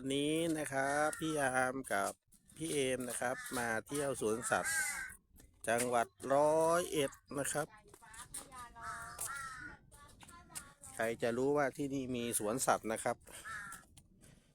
วันนี้นะครับพี่ยามกับพี่เอมนะครับ มาเที่ยวสวนสัตว์ จังหวัดร้อยเอ็ดนะครับ ใครจะรู้ว่าที่นี่มีสวนสัตว์นะครับ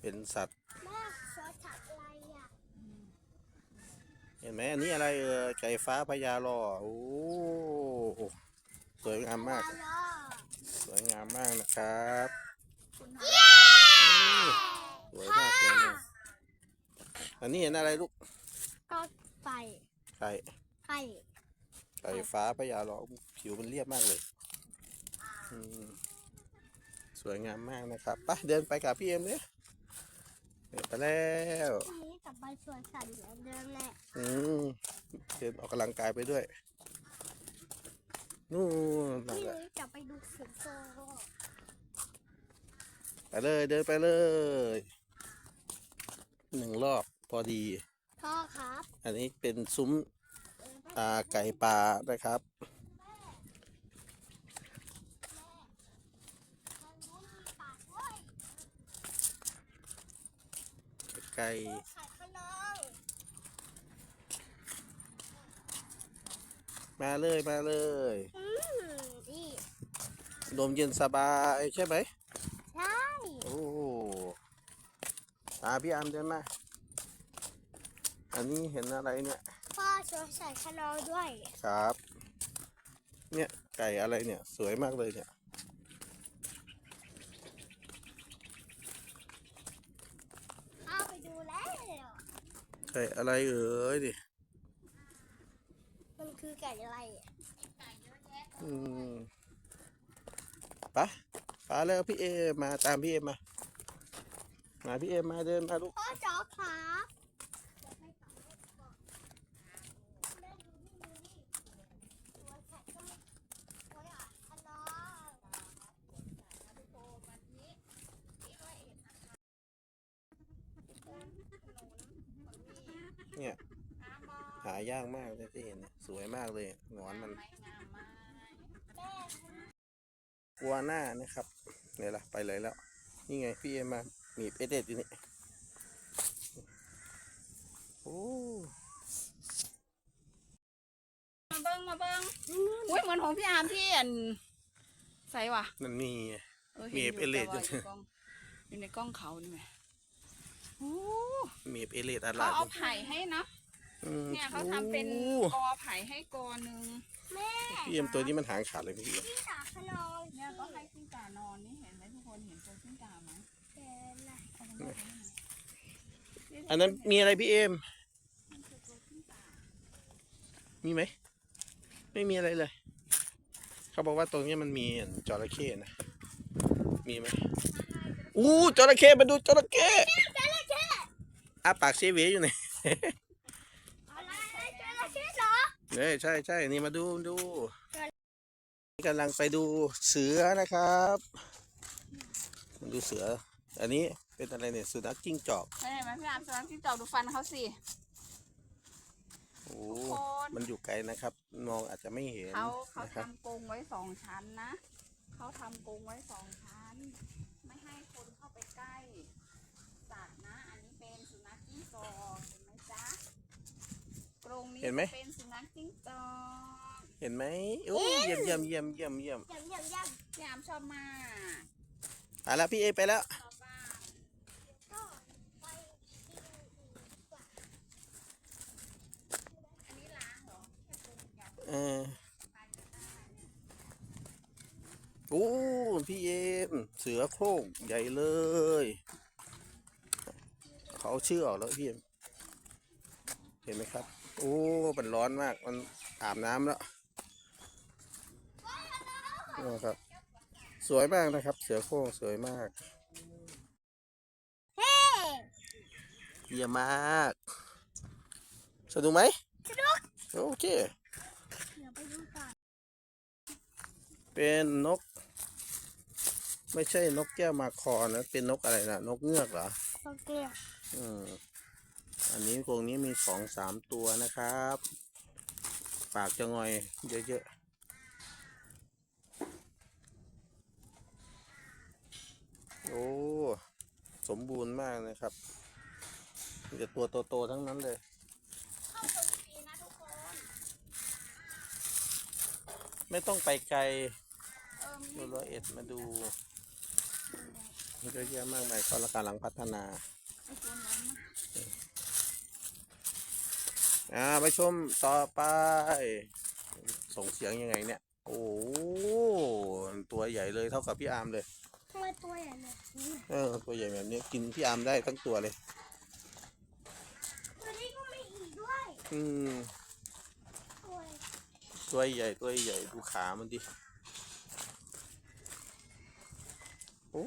เป็นสัตว์แม่สวนสัตว์อะไรอะเห็นไหมอันนี้อะไรเออไก่ฟ้าพญาลอโอ้สวยงามมากปลาล้อสวยงามมากนะครับ สวยมากสวยมากอันนี้เห็นอะไรลูกก็ไปไก่ไข่ไก่ฟ้าพญาลอผิวมันเรียบมากเลยอืมสวยงามมากนะครับไปเดินไปกับพี่เอ็มเลยเดินไปแล้วพรุ่งนี้กลับไปสวนสัตว์เหมือนเดิมแหละอืมเดินออกกำลังกายไปด้วยนู่นพนั่รุ่นงแหละ นี้จะไปดูสิงโต ไปเลยเดินไปเลย หนึ่งรอบพอดี พ่อครับอันนี้เป็นซุ้มอ่าไก่ป่านะครับ ไก่ไข่ขนมมาเลยมาเลย อืมนี่ลมเย็นสบายใช่ไหม ใช่ โอ้ อาพี่อามเดินมา อันนี้เห็นอะไรเนี่ย พ่อสวนสัตว์ขนมด้วย ครับ เนี่ยไก่อะไรเนี่ย สวยมากเลยเนี่ย เข้าไปดูแล้ว ไก่อะไรเอ่ยดิมันคือไก่อะไรอะอืมไปะไปแล้วพี่เอมาตามพี่เอมา มาพี่เอมาเดินมาลูกพ่อจอครับสวนสัตว์ก็มีสวนสัตว์ขนมเนี่ยหายากมากเลยที่เห็นเนี่ยสวยมากเลยหงอนมันกัวหน้านะครับเนี่ยล่ะไปเลยแล้ว นี่ไงพี่เอมา มีเอเดดอยู่นี่ โอ้มาเบิ้งมาเบิ้งอุ้ยเหมือนของพี่อาร์มที่อันใส่ว่ะนั่นมีออมีห็นเอฟเอลเลดแต่ว่าอยู่กล้องอยู่ในกล้องเขานี่ไหมโอ้มีเอเลดอะไรเขาเอาไผ่ให้เนาะอืมเนี่ยเขาทำเป็นโอ้กอไผ่ให้กอหนึ่งแม่พี่เอ็มตัวนี้มันหางขาดเลยพี่เอ็มพี่สาวขนมเนี่ยก็ให้กิ้ อันนั้นมีอะไรพี่เอ็มมีไหม ไม่มีอะไรเลย เขาบอกว่าตรงนี้มันมีจระเข้นะ มีไหมอู้จระเข้มาดูจระเข้อาปากเซเวอยู่ไหนอะไรเจอระเข้เหรอเนี่ยใช่ใช่นี่มาดูมาดูกำลังไปดูเสือนะครับมาดูเสือ อันนี้ เป็นอะไรเนี่ยสุนัขจิ้งจอกเห็นไหมพี่อาร์มสำนักจิ้งจอกดูฟันเขาสิ โอ้ทุกคน มันอยู่ไกลนะครับ มองอาจจะไม่เห็นเขาเขานะครับ ทำกรงไว้สองชั้นนะเขาทำกรงไว้สองชั้น ไม่ให้คนเข้าไปใกล้สัตว์นะ อันนี้เป็นสุนัขจิ้งจอกเห็นไหมจ๊ะกรงนี้เห็นไหม เป็นสุนัขจิ้งจอกเห็นไหมโอ้เยี่ยมเยี่ยมเยี่ยมเยี่ยมเยี่ยมยำยำยพี่อามชอบมากอะแล้วพี่เอไปแล้วชอบมากำก็ไป อันนี้ล้างเหรอแค่กรงอยาก เออโอ้ พี่เอมเสือโคร่งใหญ่เลย เขาเอาชื่อออกแล้วพี่เอมเห็นไหมครับ โอ้มันร้อนมาก มันอาบน้ำแล้วนะครับสวยมากนะครับ เสือโคร่งสวยมากเฮ้เยี่ยมมาก สนุกไหมสนุกโอเคเดี๋ยวไปดูก่อนเป็นนก ไม่ใช่นกแก้วมาคอนะ เป็นนกอะไรนะนกเงือกเหรอโอเคอืมอันนี้กรงนี้มีสองสามตัวนะครับ ปากจะงอยเยอะๆโอ้ สมบูรณ์มากนะครับมีแต่ตัวโตๆทั้งนั้นเลยเข้าตรงนี้นะทุกคนไม่ต้องไปไกลเออมีดูร้อยเอ็ดมาดู เยอะแยะมากมายเขาละกำลังพัฒนาไอ้ตัวนั้นนะอ่าไปชมต่อไป ส่งเสียงยังไงเนี่ย โอ้โหตัวใหญ่เลยเท่ากับพี่อาร์มเลยทำไมตัวใหญ่แบบนี้เออตัวใหญ่แบบนี้กินพี่อาร์มได้ทั้งตัวเลยตัวนี้ก็ไม่อีกด้วยอืมตัวตัวใหญ่ตัวใหญ่ดูขามันดิ โอ้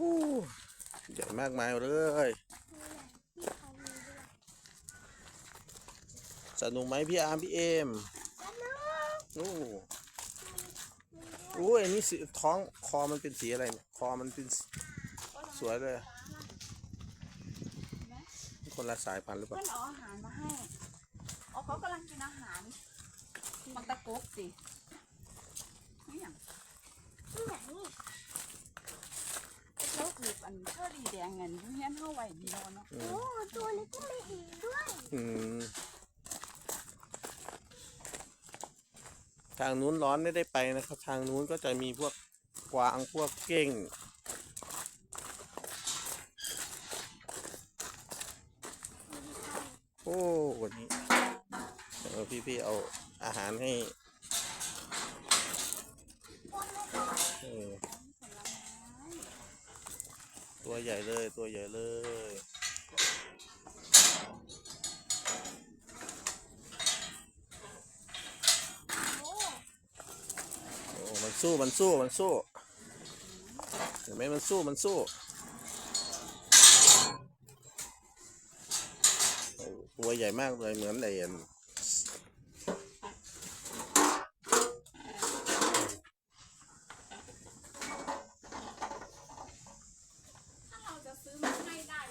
ใหญ่มากมายเลยสนุกไหมพี่อาร์มพี่เอมแล้วน้องโอ้ยโอ้ยอันนี้สีท้องคอมันเป็นสีอะไรเนี่ยคอมันเป็นสวยเลยคนละสายพันธุ์หรือเปเพื่ล่าอนเอาอาหารมาให้อ๋อเขากำลังกินอาหารมันตะกบสินี่อย่าง ที่ไหนนี่ ไอ้เขาคืออันเท่าดีแด งเงินเฮี้ยนเท่าไหวดีแล้วเนาะอืโอ้มตัวนี้ก็ไม่อีกด้วย อืมทางนู้นร้อนไม่ได้ไปนะครับ ทางนู้นก็จะมีพวกกวางพวกเก้งโอ้วันนี้เออพี่ๆเอาอาหารให้เออ ตัวใหญ่เลยตัวใหญ่เลยโอ้มันสู้มันสู้มันสู้เห็นไหมมันสู้มันสู้ตัวใหญ่มากเลยเหมือนไอ้อัน ถ้าเราจะซื้อมาให้ได้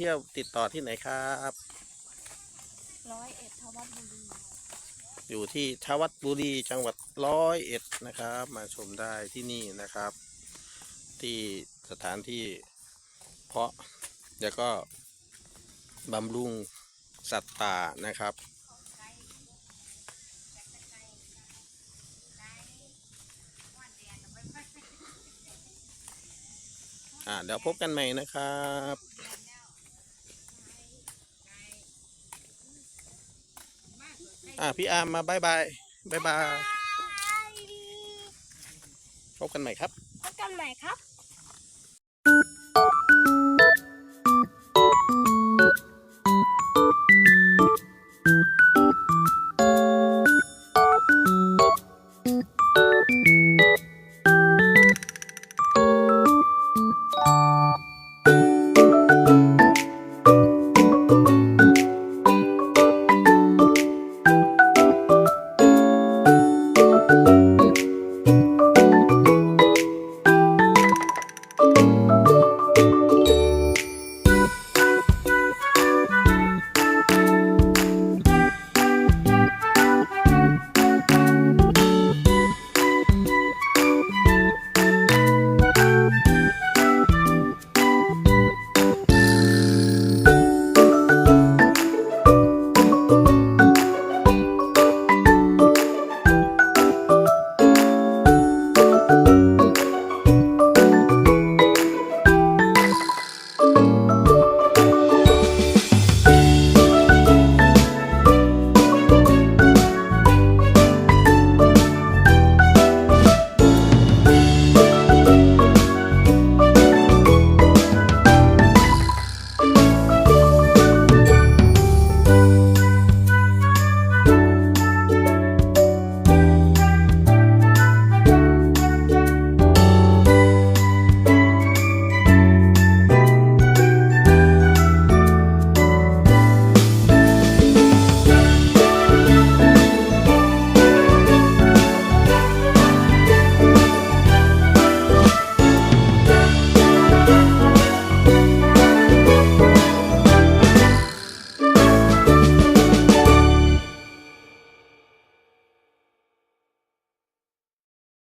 เที่ยวติดต่อที่ไหนครับร้อยเอ็ดทวัดบุรีอยู่ที่ทวัดบุรีจังหวัดร้อยเอ็ดนะครับ มาชมได้ที่นี่นะครับ ที่สถานที่เพาะแล้วก็บำรุงสัตว์ป่านะครับอ่าเดี๋ยวพบกันใหม่นะครับ อ่าพี่อาร์มมาบายบายบายบายพบกันใหม่ครับ พบกันใหม่ครับ